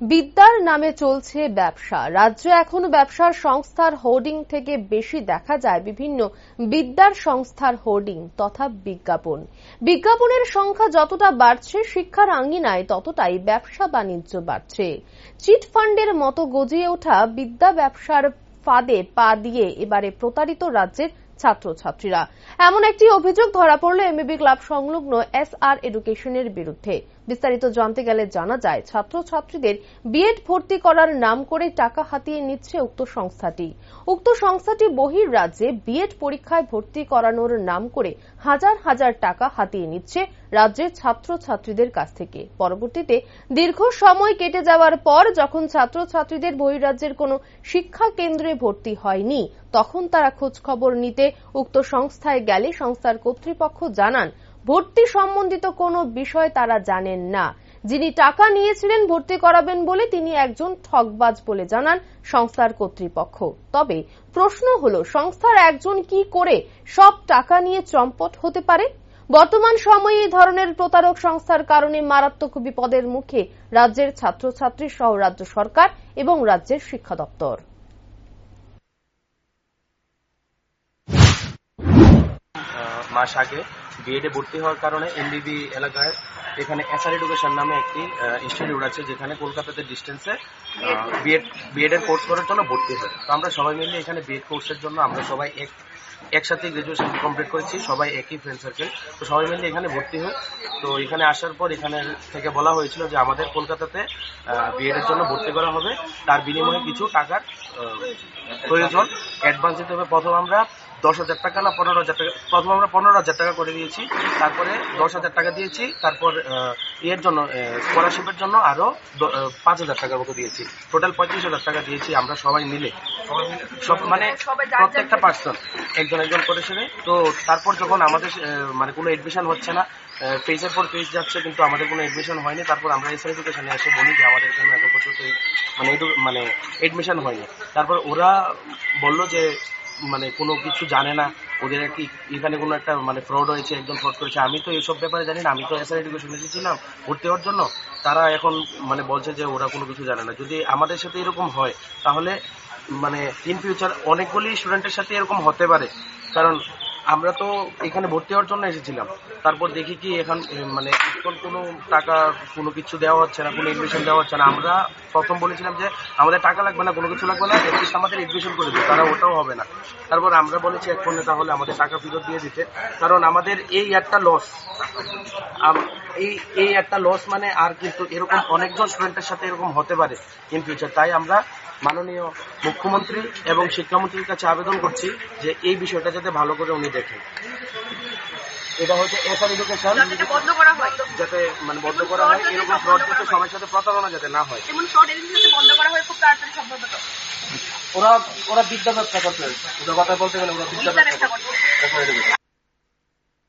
বিদ্যার নামে চলছে ব্যবসা। রাজ্যে এখনও ব্যবসার সংস্থার হোর্ডিং থেকে বেশি দেখা যায় বিভিন্ন বিদ্যার সংস্থার হোর্ডিং তথা বিজ্ঞাপন। বিজ্ঞাপনের সংখ্যা যতটা বাড়ছে, শিক্ষার আঙ্গিনায় ততটাই ব্যবসা বাণিজ্য বাড়ছে। চিট ফান্ডের মতো গজিয়ে ওঠা বিদ্যা ব্যবসার ফাঁদে পা দিয়ে এবারে প্রতারিত রাজ্যের ছাত্রছাত্রীরা। এমন একটি অভিযোগ ধরা পড়ল এমএবি ক্লাব সংলগ্ন এস আর এডুকেশনের বিরুদ্ধে। বিস্তারিত জানতে গেলে জানা যায়, ছাত্রছাত্রীদের বিএড ভর্তি করার নাম করে টাকা হাতিয়ে নিচ্ছে উক্ত সংস্থাটি। উক্ত সংস্থাটি বহির রাজ্যে বিএড পরীক্ষায় ভর্তি করানোর নাম করে হাজার হাজার টাকা হাতিয়ে নিচ্ছে রাজ্যের ছাত্রছাত্রীদের কাছ থেকে। পরবর্তীতে দীর্ঘ সময় কেটে যাওয়ার পর যখন ছাত্রছাত্রীদের বহিরাজ্যের কোনো শিক্ষা কেন্দ্রে ভর্তি হয়নি, তখন তারা খোঁজ খবর নিতে উক্ত সংস্থায় গেলে সংস্থার কর্তৃপক্ষ জানান ভর্তি সম্বন্ধিত কোনো বিষয় তারা জানেন না। যিনি টাকা নিয়েছিলেন ভর্তি করাবেন বলে তিনি একজন ঠকবাজ বলে জানান সংস্থার কর্তৃপক্ষ। তবে প্রশ্ন হল, সংস্থার একজন কি করে সব টাকা নিয়ে চম্পট হতে পারে? বর্তমান সময়ে এই ধরনের প্রতারক সংস্থার কারণে মারাত্মক বিপদের মুখে রাজ্যের ছাত্রছাত্রী সহ রাজ্য সরকার এবং রাজ্যের শিক্ষা দপ্তর। মাস আগে বিএডে ভর্তি হওয়ার কারণে এমবিবি এলাকায় এখানে এসআর এডুকেশন নামে একটি ইনস্টিটিউট আছে যেখানে কলকাতাতে ডিস্টেন্সে বিএড বিএড এর কোর্স করার জন্য ভর্তি হয়। তো আমরা সবাই মিলে এখানে বিএড কোর্সের জন্য আমরা সবাই এক, একসাথে গ্রাজুয়েশন কমপ্লিট করেছি, সবাই একই ফ্রেন্ড সার্কেল তো সবাই মিলে এখানে ভর্তি হই তো এখানে আসার পর এখানে থেকে বলা হয়েছিল যে আমাদের কলকাতাতে বিএড এর জন্য ভর্তি করা হবে। তার বিনিময়ে কিছু টাকার প্রয়োজন। অ্যাডভান্স দিতে হবে প্রথম আমরা দশ হাজার টাকা না পনেরো হাজার টাকা প্রথম আমরা পনেরো হাজার টাকা করে দিয়েছি তারপরে দশ হাজার টাকা দিয়েছি তারপর ইয়ের জন্য স্কলারশিপের জন্য আরও পাঁচ হাজার টাকা মতো দিয়েছি। টোটাল পঁয়ত্রিশ হাজার টাকা দিয়েছি আমরা সবাই মিলে। সব মানে প্রত্যেকটা পার্সন একজন একজন করে সেরে। তো তারপর যখন আমাদের মানে কোনো এডমিশন হচ্ছে না পেজের পর পেজ যাচ্ছে কিন্তু আমাদের কোনো এডমিশন হয়নি তারপর আমরা এস এডুকেশনে এসে বলি যে আমাদের এখানে এত পর্যন্ত মানে মানে এডমিশন হয়নি। তারপর ওরা বলল যে মানে কোনো কিছু জানে না, ওদের কি এখানে কোনো একটা মানে ফ্রড হয়েছে একজন ফ্রড করেছে। আমি তো এইসব ব্যাপারে জানি না, আমি তো এসআর এডুকেশন এসেছিলাম ভর্তি হওয়ার জন্য। তারা এখন মানে বলছে যে ওরা কোনো কিছু জানে না। যদি আমাদের সাথে এরকম হয়, তাহলে মানে ইন ফিউচার অনেকগুলি স্টুডেন্টের সাথে এরকম হতে পারে। কারণ আমরা তো এখানে ভর্তি হওয়ার জন্য এসেছিলাম। তারপর দেখি কি এখান মানে এখন কোনো টাকা, কোনো কিছু দেওয়া হচ্ছে না, কোনো এডমিশন দেওয়া হচ্ছে না। আমরা প্রথম বলেছিলাম যে আমাদের টাকা লাগবে না, কোনো কিছু লাগবে না অ্যাটলিস্ট আমাদের এডমিশন করে দিই তারা ওটাও হবে না। তারপর আমরা বলেছি, এক তাহলে আমাদের টাকা ফেরত দিয়ে দিতে। কারণ আমাদের এই একটা লস এই এই একটা লস মানে আর কিন্তু এরকম অনেকজন স্টুডেন্টের সাথে এরকম হতে পারে ইন ফিউচার তাই আমরা মাননীয় মুখ্যমন্ত্রী এবং শিক্ষামন্ত্রীর কাছে আবেদন করছি যে এই বিষয়টা যাতে ভালো করে উনি দেখেন। এটা হচ্ছে এসআর এডুকেশন যাতে মানে বন্ধ করা হয় এরকম ফ্রড যাতে সবার সাথে প্রতারণা যাতে না হয়। এমন ফ্রড এজেন্সি যাতে বন্ধ করা হয় খুব তাড়াতাড়ি সম্ভবত ওরা ওরা বিদ্যা ব্যবসা করতে ওদের কথা বলতে গেলে ওরা বিদ্যা বিদ্যা ব্যবসা